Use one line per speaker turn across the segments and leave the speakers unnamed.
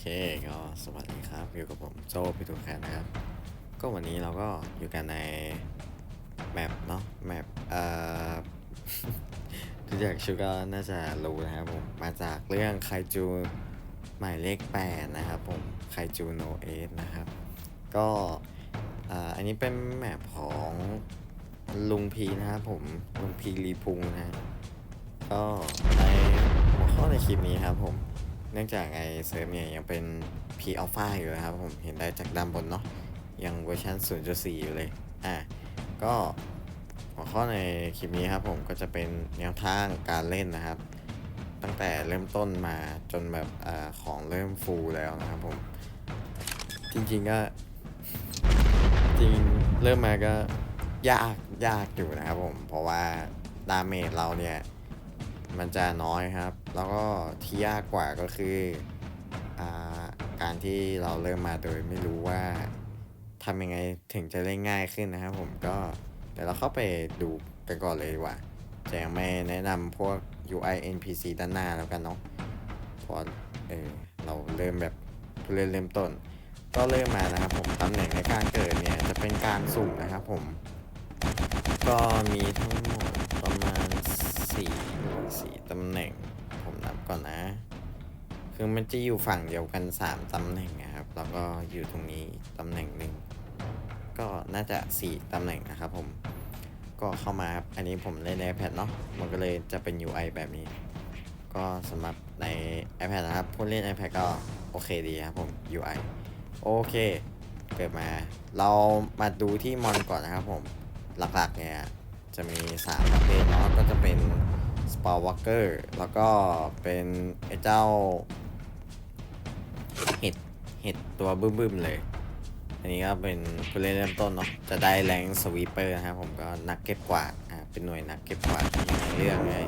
เคก็สวัสดีครับ อยู่กับผมโจพิทูแคนนะครับ ก็วันนี้เราก็อยู่กันในแมปเนาะแมปเอ่อทุกอย่างชูก็น่าจะรู้นะครับผม มาจากเรื่องไคจูหมายเลข8นะครับผมไคจูโนเอสนะครับ ก็อันนี้เป็นแมปของลุงพีนะครับผม ลุงพีรีพุงนะฮะก็ในหัวข้อในคลิปนี้ครับผม เนื่องจากไอเซิร์ฟเนี่ยยังเป็น P Alpha อยู่นะครับผมเห็นได้จากด้านบนเนาะยังเวอร์ชัน0.4 อยู่เลย อะก็หัวข้อในคลิปนี้ครับผมก็จะเป็นแนวทางการเล่นนะครับ ตั้งแต่เริ่มต้นมาจนแบบอาของเริ่มฟูลแล้วนะครับผม จริงๆก็ จริงเริ่มมาก็ยากยากอยู่นะครับผม เพราะว่าดาเมจเราเนี่ย มันจะน้อยครับ แล้วก็ที่ยากกว่าก็คืออการที่เราเริ่มมาโดยไม่รู้ว่าทำยังไงถึงจะเล่นง่ายขึ้นนะครับผมก็เดี๋ยวเราเข้าไปดูกันก่อนเลยว่า จะยังไม่แนะนำพวก UI NPC ด้านหน้าแล้วกันเนาะเพราะเออเราเริ่มแบบผู้เล่นเริ่มต้น ก็เริ่มมานะครับผมตำแหน่งในการเกิดเนี่ยจะเป็นการสุ่มนะครับผม ก็มีทั้งหมดประมาณ สี่สี่ตำแหน่ง ผมนับก่อนนะ คือมันจะอยู่ฝั่งเดียวกันสามตำแหน่งนะครับ แล้วก็อยู่ตรงนี้ตำแหน่งหนึ่ง ก็น่าจะสี่ตำแหน่งนะครับผมก็เข้ามาครับ อันนี้ผมเล่นใน iPad เนาะ มันก็เลยจะเป็น UI แบบนี้ ก็สำหรับใน iPad นะครับผู้เล่น iPad ก็โอเคดีครับผม UI โอเค เกิดมา เรามาดูที่มอนก่อนนะครับผม หลักๆเนี่ย จะมี 3 ประเภทเนาะก็จะเป็น s p a r w a l k e r แล้วก็เป็นไอ้เจ้า เห็ดเห็ดตัวบึ้มๆเลย อันนี้ก็เป็นผู้เล่นเริ่มต้นเนาะจะได้แรงสวีปเปอร์นะครับผมก็นักเก็บกวาดอ่าเป็นหน่วยนักเก็บกวาดในเรื่องเลย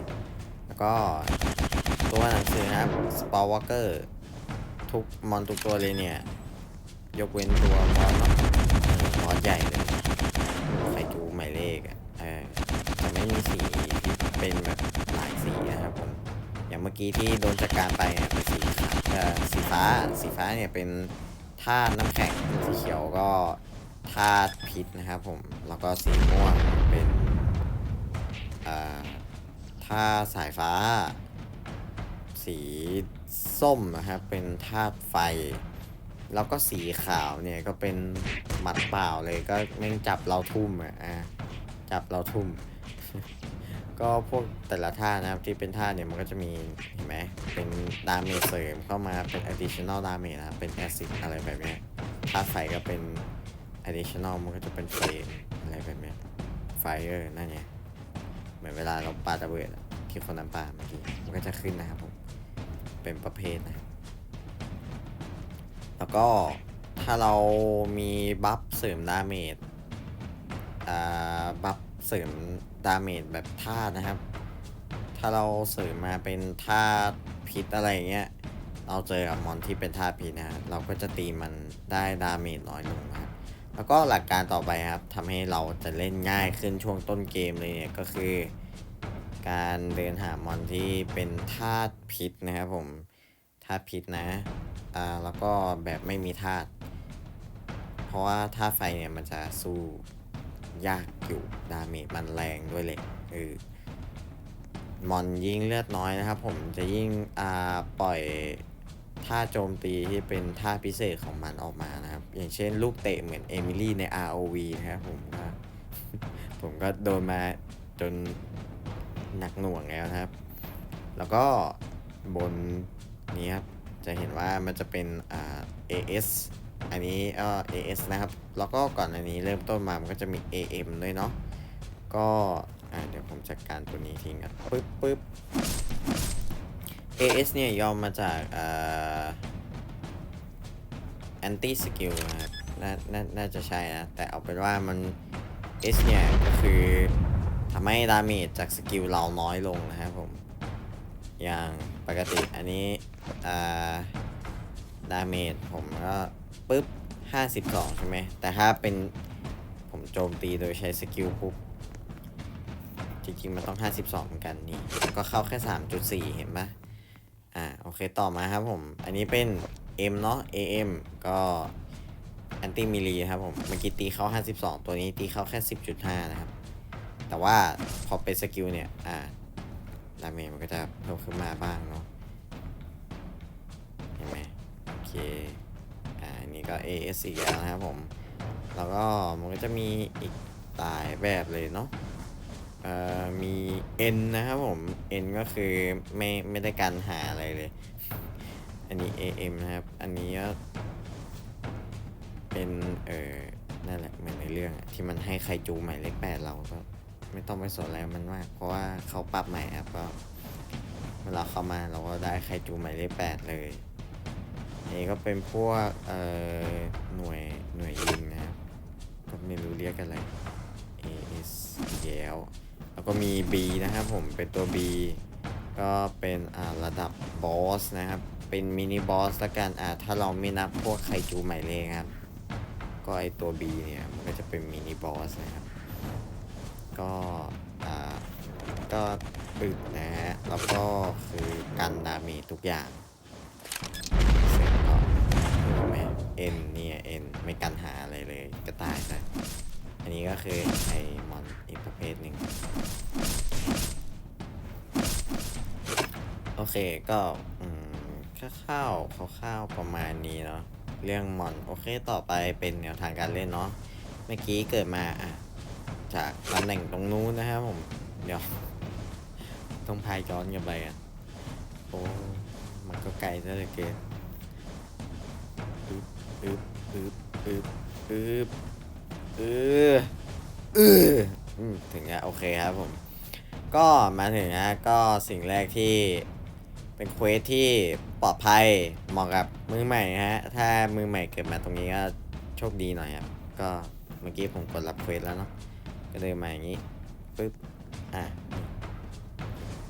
แล้วก็ตัวหนังสือนะครับ s p a r w a l k e r ทุกมอนทุกตัวเลยเนี่ย ยกเว้นตัวมอนเนาะมอนใหญ่เลยไคจูหมายเลขอะ ไม่มีสีที่เป็นแบบหลายสีนะครับผมอย่างเมื่อกี้ที่โดนจัดการไปอะเป็นสีขาวสีฟ้าสีฟ้าเนี่ยเป็นธาตุน้ำแข็งสีเขียวก็ธาตุพิษนะครับผมแล้วก็สีม่วงเป็นธาตุสายฟ้า สีส้มนะครับเป็นธาตุไฟ แล้วก็สีขาวเนี่ยก็เป็นหมัดเปล่าเลยก็แม่งจับเราทุ่มอะอะจับเราทุ่ม ก็พวกแต่ละท่านะครับที่เป็นท่าเนี่ยมันก็จะมีเห็นไหมเป็นดาเมจเสริมเข้ามาเป็น additional damage นะเป็น acid อะไรแบบนี้ยท่าไฟก็เป็น additional มันก็จะเป็นเฟรมอะไรแบบนี้ fire นั่นไงเหมือนเวลาเราปาระเบิดที่คนน้ำปาเมื่อกี้มันก็จะขึ้นนะครับผมเป็นประเภทนะ แล้วก็ถ้าเรามีบัฟเสริมดาเมจอ่าบัฟ เสริมดาเมจแบบธาตุนะครับ ถ้าเราเสริมมาเป็นธาตุพิษอะไรเงี้ย เราเจอกับมอนที่เป็นธาตุพิษนะเราก็จะตีมันได้ดาเมจน้อยลงนะครับ แล้วก็หลักการต่อไปครับทำให้เราจะเล่นง่ายขึ้นช่วงต้นเกมเลยเนี่ยก็คือ การเดินหามอนที่เป็นธาตุพิษนะครับผมธาตุพิษนะ อ่า แล้วก็แบบไม่มีธาตุ เพราะว่าธาตุไฟเนี่ยมันจะสู้ ยากอยู่ ดาเมจมันแรงด้วยเลยเออมอนยิ่งเลือดน้อยนะครับ ผมจะยิ่งอ่าปล่อยท่าโจมตีที่เป็นท่าพิเศษของมันออกมานะครับ อย่างเช่นลูกเตะเหมือนเอมิลี่ใน ROV นะครับผมก็ผมก็โดนมาจนหนักหน่วงแล้วนะครับ แล้วก็บนนี้ครับจะเห็นว่ามันจะเป็นอ่า AS อันนี้เอ่อ AS นะครับ แล้วก็ก่อนอันนี้เริ่มต้นมามันก็จะมี AM ด้วยเนาะ ก็อ่าเดี๋ยวผมจัดการตัวนี้ทิ้งกันปึ๊บปึ๊บ AS เนี่ยย่อมมาจากอ่า anti skill นะครับนาน่าน่าจะใช่นะ แต่เอาเป็นว่ามัน S เนี่ยก็คือทำให้ดาเมจจากสกิลเราน้อยลงนะครับผม อย่างปกติอันนี้อ่าดาเมจผมก็ ปุ๊บ 52 ใช่ไหม แต่ถ้าเป็นผมโจมตีโดยใช้สกิลปุ๊บ จริงๆ มันต้อง 52 เหมือนกันนี่ ก็เข้าแค่ 3.4 เห็นปะอ่า โอเค ต่อมาครับผม อันนี้เป็น M เนาะ AM ก็แอนตี้มิลีครับผม เมื่อกี้ตีเข้า 52 ตัวนี้ตีเข้าแค่ 10.5 นะครับ แต่ว่าพอเป็นสกิลเนี่ย อ่าดาเมจมันก็จะเพิ่มขึ้นมาบ้างเนาะเห็นไหมโอเค นี้ก็ AS อีกแล้วนะครับผม แล้วก็มันก็จะมีอีกหลายแบบเลยเนาะเอ่อมี N นะครับผม N ก็คือไม่ไม่ได้การหาอะไรเลย อันนี้ AM นะครับ อันนี้ก็เป็นเออนั่นแหละเหมือนในเรื่องที่มันให้ใครจูหมายเลขแปดเราก็ไม่ต้องไปสนอะไรมันมาก เพราะว่าเขาปรับใหม่แอปก็เวลาเข้ามาเราก็ได้ใครจูหมายเลขแปดเลย นนี้ก็เป็นพวกเอ่อหน่วยหน่วยยิงนะครับก็ไม่รู้เรียกอะไร AS แย้วแล้วก็มี B นะครับผมเป็นตัว B ก็เป็นอ่าระดับบอสนะครับ เป็นมินิบอสละกันอ่าถ้าเราไม่นับพวกไคจูหมายเลขครับ ก็ไอตัว B เนี่ยมันก็จะเป็นมินิบอสนะครับ ก็อ่าก็อึดนะฮะแล้วก็คือกันดาเมจทุกอย่าง ไม่กันหาอะไรเลยก็ตายซะอันนี้ก็คือไอมอนอีกประเภทหนึ่งโอเคก็ข้าวๆคร่าวๆประมาณนี้เนาะเรื่องมอนโอเคต่อไปเป็นแนวทางการเล่นเนาะเมื่อกี้เกิดมาอะจากตำแหน่งตรงนู้นนะครับผม เดี๋ยว ต้องพายย้อนกันไปอะโอ้มันก็ไกลซะเหลือเกินอึบอึบึบอึบอึบเออเออถึงแล้โอเคครับผม ก็มาถึงนะก็สิ่งแรกที่เป็นเควสที่ปลอดภัยเหมาะกับมือใหม่ฮะ ถ้ามือใหม่เกิดมาตรงนี้ก็โชคดีหน่อยครับ ก็เมื่อกี้ผมกดรับเควสแล้วเนาะก็เดินมาอย่างนี้ปึ๊บอะ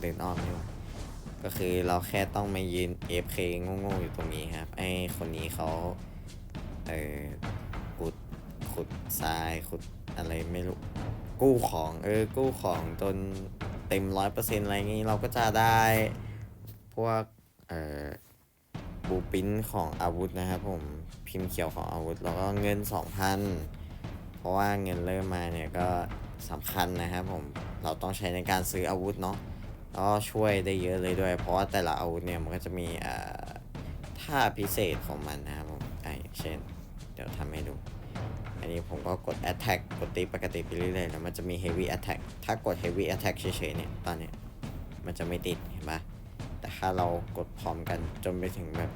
เดินอ้อมนี่ว่าก็คือเราแค่ต้องมายืน AFK โง่ๆอยู่ตรงนี้ครับไอ้คนนี้เขา เออขุดขุดทรายขุดอะไรไม่รู้ กู้ของเออกู้ของจนเต็มร้อยเปอร์เซ็นต์อะไรงี้เราก็จะได้พวกเอ่อบูปินของอาวุธนะครับผมพิมพ์เขียวของอาวุธ แล้วก็เงิน 2,000 เพราะว่าเงินเริ่มมาเนี่ยก็สำคัญนะครับผมเราต้องใช้ในการซื้ออาวุธเนาะก็ช่วยได้เยอะเลยด้วย เพราะว่าแต่ละอาวุธเนี่ยมันก็จะมีท่าพิเศษของมันนะครับ เช่น เดี๋ยวทำให้ดู อันนี้ผมก็กด attack กดตีปกติไปเรื่อยๆแล้วมันจะมี heavy attack ถ้ากด heavy attack เฉยๆเนี่ยตอนเนี้ยมันจะไม่ติดเห็นปะแต่ถ้าเรากดพร้อมกันจนไปถึงแบบ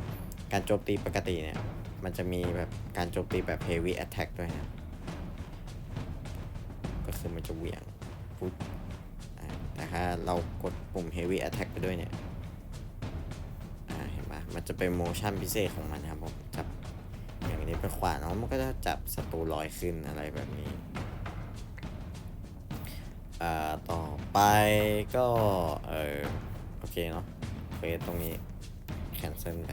การโจมตีปกติเนี่ย มันจะมีแบบการโจมตีแบบ heavy attack ด้วยนะ ก็คือมันจะเหวี่ยงปุ๊บแต่ถ้าเรากดปุ่ม heavy attack ไปด้วยเนี่ย เห็นปะมันจะเป็น motion พิเศษของมันครับผมจับ นี้ไปขวาเนาะมันก็จะจับศัตรูลอยขึ้นอะไรแบบนี้ อ่า ต่อไปก็ เออโอเคเนาะเฟสตรงนี้แคนเซิลไป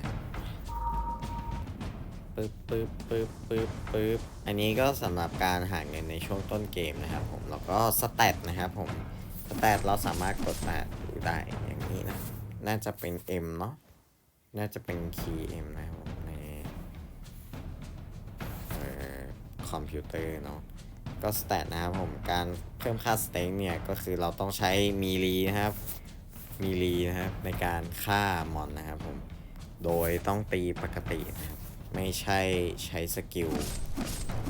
ปึ๊บปึ๊บปึ๊บปึ๊บปึ๊บอันนี้ก็สำหรับการหาเงินในช่วงต้นเกมนะครับผม แล้วก็สแตทนะครับผม สแตทเราสามารถกดมาดูได้อย่างนี้นะ น่าจะเป็น M เนาะ น่าจะเป็นคีย์ M นะครับ คอมพิวเตอร์เนาะก็สแตทนะครับผมการเพิ่มค่าสเต็งเนี่ยก็คือเราต้องใช้มีลีนะครับมีลีนะครับในการฆ่ามอนนะครับผมโดยต้องตีปกตินะครับไม่ใช่ใช้สกิล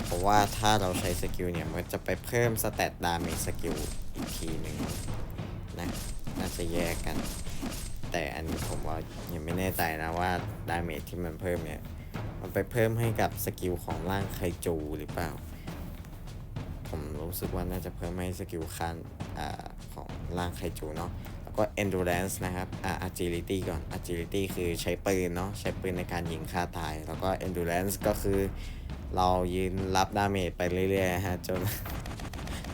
เพราะว่าถ้าเราใช้สกิลเนี่ยมันจะไปเพิ่มสแตทดาเมจสกิลอีกทีหนึ่งนะน่าจะแยกกัน แต่อันนี้ผมว่ายังไม่แน่ใจนะว่าดาเมจที่มันเพิ่มเนี่ย มันไปเพิ่มให้กับสกิลของร่างไคจูหรือเปล่า ผมรู้สึกว่าน่าจะเพิ่มให้สกิลคันอของร่างไคจูเนาะ แล้วก็ endurance นะครับอ่า agility ก่อน agility คือใช้ปืนเนาะ ใช้ปืนในการยิงฆ่าตาย แล้วก็ endurance ก็คือเรายืนรับดาเมจไปเรื่อยๆฮะจน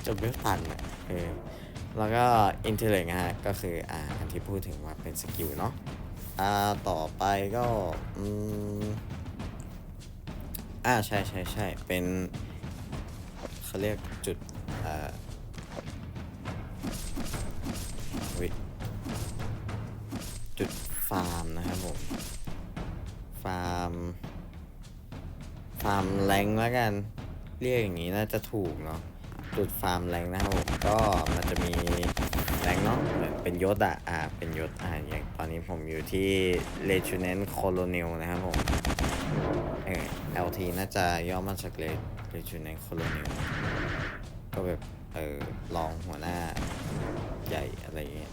จนไม่ตันอะเออแล้วก็ intellect ฮะก็คืออ่าที่พูดถึงว่าเป็นสกิลเนาะอ่าต่อไปก็อืม อ่าใช่ใช่ใช่เป็นเขาเรียกจุดอ่าวิจุดฟาร์มนะครับผมฟาร์มฟาร์มแรงแล้วกัน เรียกอย่างนี้น่าจะถูกเนาะจุดฟาร์มแรงนะครับผมก็มันจะมีแรงเนาะเป็นยศอะอ่าเป็นยศอ่าอย่างตอนนี้ผมอยู่ที่เลจูเนนโคโลเนลนะครับผม เออ LT น่าจะย่อมาจากเลดเรจูเนนโคโลเนลก็แบบ เออรองหัวหน้าใหญ่อะไรอย่างเงี้ย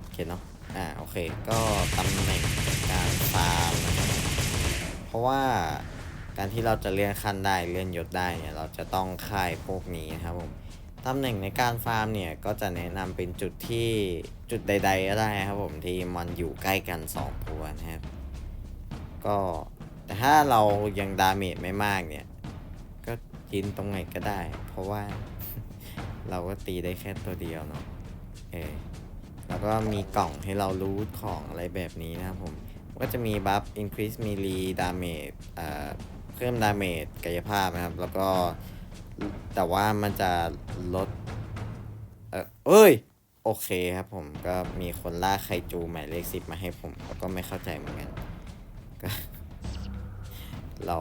โอเคเนาะอ่า โอเค ก็ตำแหน่งการฟาร์มนะครับเพราะว่าการที่เราจะเลื่อนขั้นได้เลื่อนยศได้เนี่ย เราจะต้องค่ายพวกนี้นะครับผม ตำแหน่งในการฟาร์มเนี่ย ก็จะแนะนำเป็นจุดที่จุดใด ๆ ก็ได้ครับผมที่มันอยู่ใกล้กันสองตัวนะครับ ก็แต่ถ้าเรายังดาเมจไม่มากเนี่ย ก็ยินตรงไหนก็ได้ เพราะว่า เราก็ตีได้แค่ตัวเดียวเนาะเออแล้วก็มีกล่องให้เรารู้ของอะไรแบบนี้นะครับผม ก็จะมีบัฟ increase melee damage อ่าเพิ่ม damage กายภาพนะครับ แล้วก็ แต่ว่ามันจะลด เออเอ้ย โอเคครับผมก็มีคนล่าไคจูหมายเลขสิบมาให้ผมแล้วก็ไม่เข้าใจเหมือนกัน ก็ เรา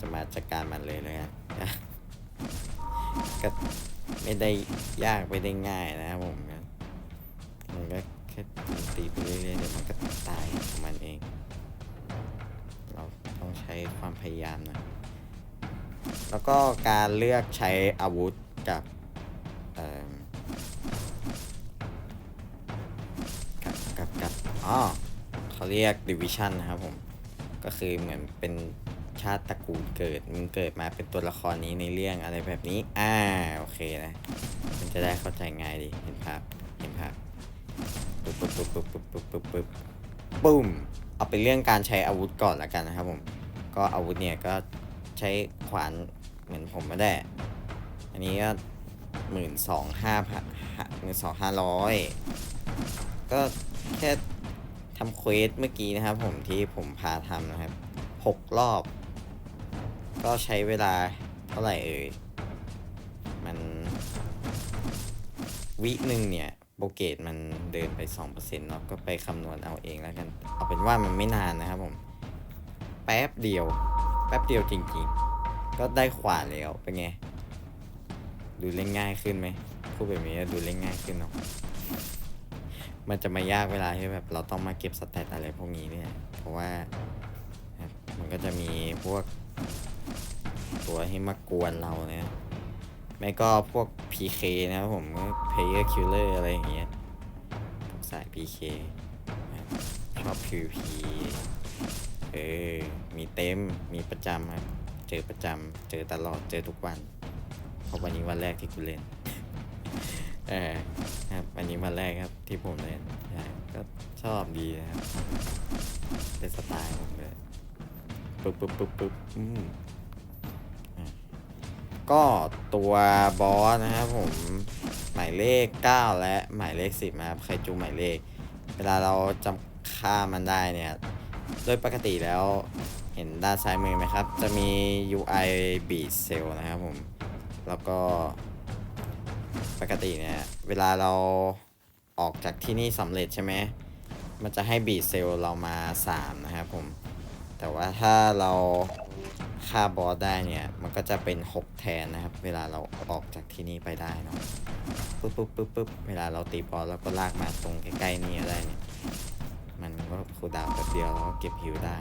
จะมาจัดการมันเลยแล้วกันก็ไม่ได้ยากไม่ได้ง่ายนะครับผมนมันก็แค่ตีไปเรื่อยๆเดี๋ยวมันก็ตายของมันเอง เราต้องใช้ความพยายามหน่อย แล้วก็การเลือกใช้อาวุธกับกับกับกับอ๋อเขาเรียก division นะครับผม ก็คือเหมือนเป็นชาติตระกูลเกิดมึงเกิดมาเป็นตัวละครนี้ในเรื่องอะไรแบบนี้ อ่า โอเคนะ มันจะได้เข้าใจง่ายดี เห็นภาพ เห็นภาพปึ๊บปึ๊บปึ๊บปึ๊บปึ๊บปึ๊บปึ๊บปึ๊บปุ้ม เอาเป็นเรื่องการใช้อาวุธก่อนละกันนะครับผม ก็อาวุธเนี่ยก็ใช้ขวาน เหมือนผมไม่ได้ อันนี้ก็หมื่นสองห้าพันหมื่นสองห้าร้อยก็แค่ทำเควสเมื่อกี้นะครับ ผมที่ผมพาทำนะครับหกรอบ ก็ใช้เวลาเท่าไหร่เอ่ย มันวิหนึ่งเนี่ยโบเกตมันเดินไป 2%เนาะก็ไปคำนวณเอาเองแล้วกัน เอาเป็นว่ามันไม่นานนะครับผม แป๊บเดียว แป๊บเดียวจริง ๆ ก็ได้ขวานแล้วเป็นไง ดูเล่นง่ายขึ้นไหมพูดแบบนี้ดูเล่นง่ายขึ้นเนาะมันจะมายากเวลาที่แบบเราต้องมาเก็บสแตทอะไรพวกนี้เนี่ย เพราะว่ามันก็จะมีพวกตัวให้มากวนเราเนี่ย ไม่ก็พวก PK นะครับผม Player Killer อะไรอย่างเงี้ยสาย PK ชอบ PVP เออ มีเต็ม มีประจำครับ เจอประจำเจอตลอดเจอทุกวันเพราะวันนี้วันแรกที่กูเล่นเออครับวันนี้วันแรกครับที่ผมเล่นก็ชอบดีนะครับเป็นสไตล์ผมเลยปึ๊บปึ๊บปึ๊บปึ๊บอืมก็ตัวบอสนะครับผมหมายเลข 9 และหมายเลข 10นะครับใครจูหมายเลข เวลาเราจำค่ามันได้เนี่ย โดยปกติแล้ว เห็นด้านซ้ายมือไหมครับ จะมี UI beat cell นะครับผม แล้วก็ปกติเนี่ย เวลาเราออกจากที่นี่สำเร็จใช่ไหม มันจะให้บีดเซลเรามา 3 นะครับผม แต่ว่าถ้าเราฆ่าบอสได้เนี่ย มันก็จะเป็น 6 แทนนะครับ เวลาเราออกจากที่นี่ไปได้เนาะปุ๊บปุ๊บปุ๊บปุ๊บเวลาเราตีบอสแล้วก็ลากมาตรงใกล้ๆนี่ก็ได้เนี่ย มันก็คูดาวน์แป๊บเดียวแล้วก็เก็บฮิวได้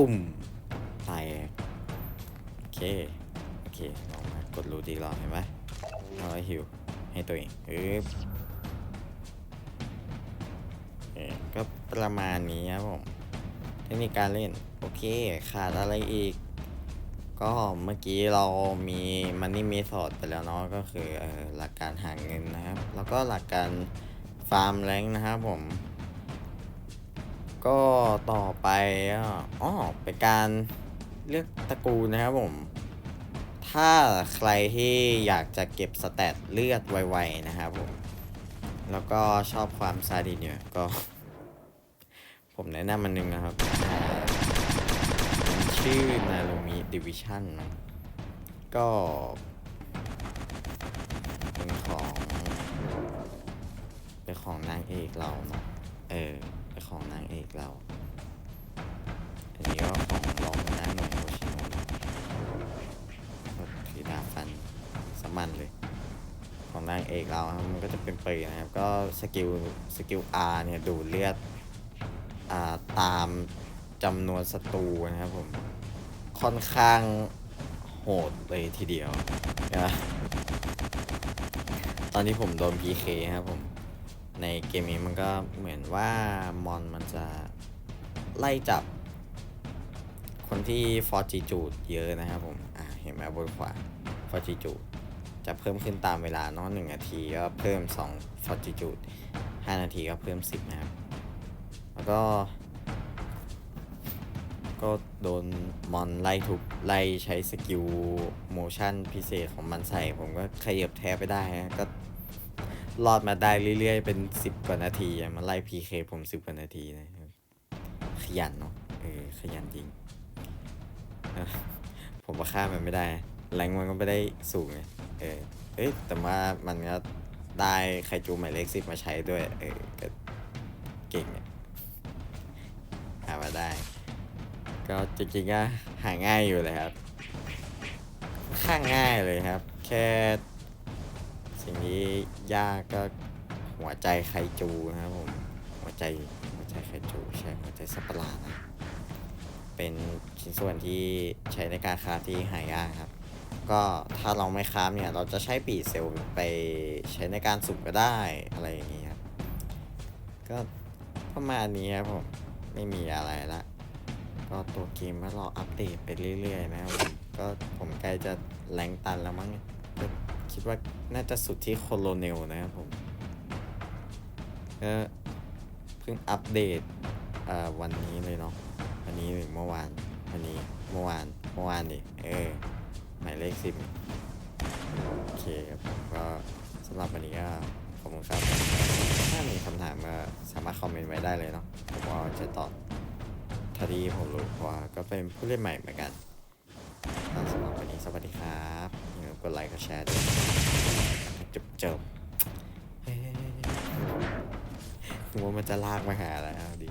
ปุ่มแตกโอเค โอเคลองมากดรูดีรอบเห็นไหมเอาไว้ฮิวให้ตัวเองเออเก็ประมาณนี้ครับผมเทคนิคการเล่น โอเค ขาดอะไรอีก ก็เมื่อกี้เรามี Money Method ไปแล้วเนาะก็คือออหลักการหาเงินนะครับ แล้วก็หลักการฟาร์มแรงนะครับผม ก็ต่อไปอ๋อเป็นการเลือกตระกูลนะครับผม ถ้าใครที่อยากจะเก็บสแตทเลือดไวๆนะครับผม แล้วก็ชอบความซาดิสเนี่ยก็ ผมแนะนำมันหนึ่งนะครับชื่อนารุมิดิวิชั่นนะก็เป็นของ เป็นของนางเอกเราเนาะเออ ของนางเอกเราอันนี้ก็ของรองหน้าหน่วยโอชิโนะก็ถือดาบฟันสมันเลย ของนางเอกเรามันก็จะเป็นปืนนะครับ ก็สกิลสกิล R เนี่ยดูดเลือดอ่าตามจำนวนศัตรูนะครับผมค่อนข้างโหดเลยทีเดียวนะตอนที่ผมโดน PK ครับผม ในเกมนี้มันก็เหมือนว่ามอนมันจะไล่จับ คนที่ฟอร์จิจูดเยอะนะครับผมอ่าเห็นไหมบนขวาฟอร์จิจูดจะเพิ่มขึ้นตามเวลาเนาะหนึ่งนาทีก็เพิ่ม2ฟอร์จิจูดห้านาทีก็เพิ่ม 10 นะครับ แล้วก็ ก็โดนมอนไล่ทุบไล่ใช้สกิลโมชั่นพิเศษของมันใส่ ผมก็ขยับแทบไปได้ฮะก็ รอดมาได้เรื่อยๆ เป็น10กว่านาทีมาไล่ PK ผม10กว่านาทีนะขยันเนาะเออขยันจริง ผมว่าฆ่ามันไม่ได้แรงมันก็ไม่ได้สูงไงเออเอ้ยแต่ว่ามันก็ได้ไคจูหมายเลขสิบมาใช้ด้วย เออก็เก่งอะหามาได้ ก็จริงๆก็หาง่ายอยู่เลยครับ ค่อนข้างง่ายเลยครับ แค่ สิ่งที่ยากก็หัวใจไคจูนะครับผมหัวใจหัวใจไคจูใช่หัวใจสัปะหลาดนะเป็นชิ้นส่วนที่ใช้ในการคราฟที่หายากครับ ก็ถ้าเราไม่คราฟเนี่ยเราจะใช้ปีเซลไปใช้ในการสุ่มก็ได้อะไรอย่างนี้ครับก็ประมาณนี้ครับผมไม่มีอะไรละก็ตัวเกมก็รออัปเดตไปเรื่อยๆนะครับก็ผมใกล้จะแรงตันแล้วมั้งเนี่ย คิดว่าน่าจะสุดที่โคโลเนลนะครับผมก็เพิ่งอัปเดตวันนี้เลยเนาะวันนี้หรือเมื่อวานวันนี้เมื่อวานเมื่อวานดิเออหมายเลขสิบโอเคครับผมก็สำหรับวันนี้ก็ขอบคุณครับถ้ามีคำถามก็สามารถคอมเมนต์ไว้ได้เลยเนาะผมว่าจะตอบถ้าที่ผมรู้ว่าก็เป็นผู้เล่นใหม่เหมือนกันสำหรับวันนี้สวัสดีครับ กดไลค์กดแชร์ด้วยจบจบเฮ้ยผมว่ามันจะลากมาหาแล้วดิ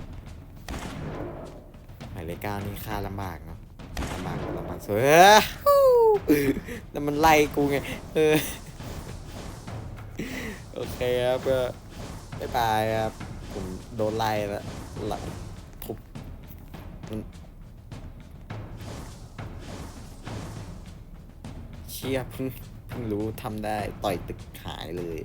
หมายเลขเก้านี่ค่าลำบากเนาะลำบากลำบากสวยเอ้อแล้วมันไล่กูไงเออโอเคครับก็บ๊ายบายครับผมโดนไล่แล้วหลังทุบ ชี่ยเพิ่งเพิ่งรู้ทำได้ต่อยตึกหายเลย